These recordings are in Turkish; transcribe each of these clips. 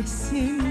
esqueceu.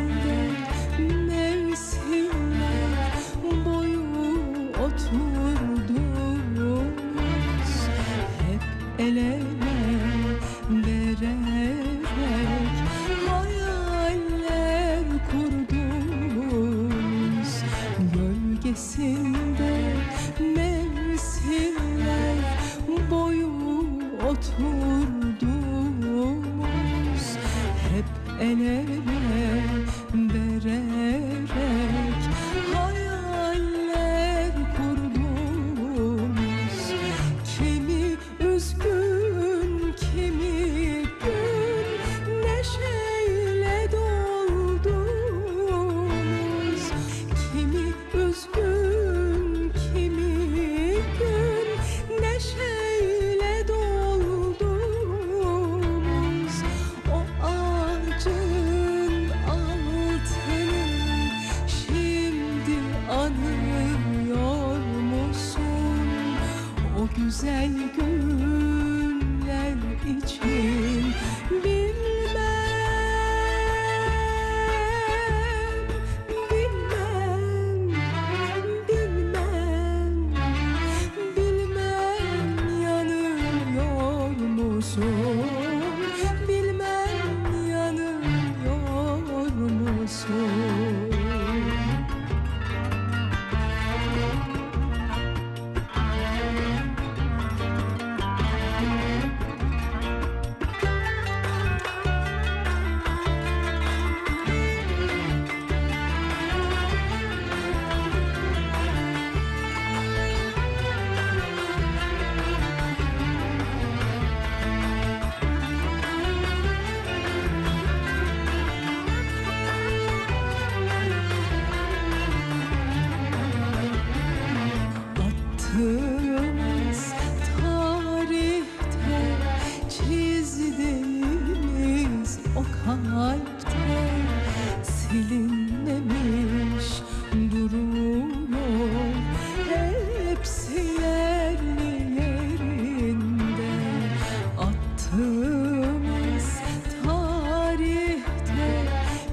Musun Attığımız tarihte çizdiğimiz o kalpte silinmemiş duruyor hepsi yerli yerinde attığımız tarihte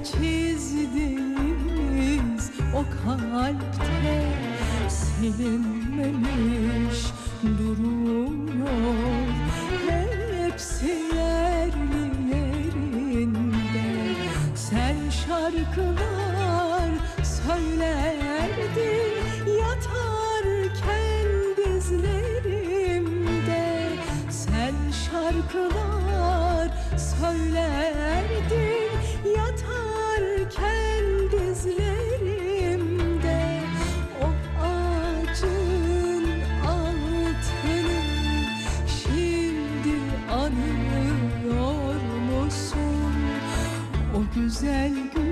çizdiğimiz o kalpte silinmemiş duruyor hepsi yerli yerinde. Sen şarkılar söylerdin yatarken dizlerimde sen şarkılar musun? O güzel günler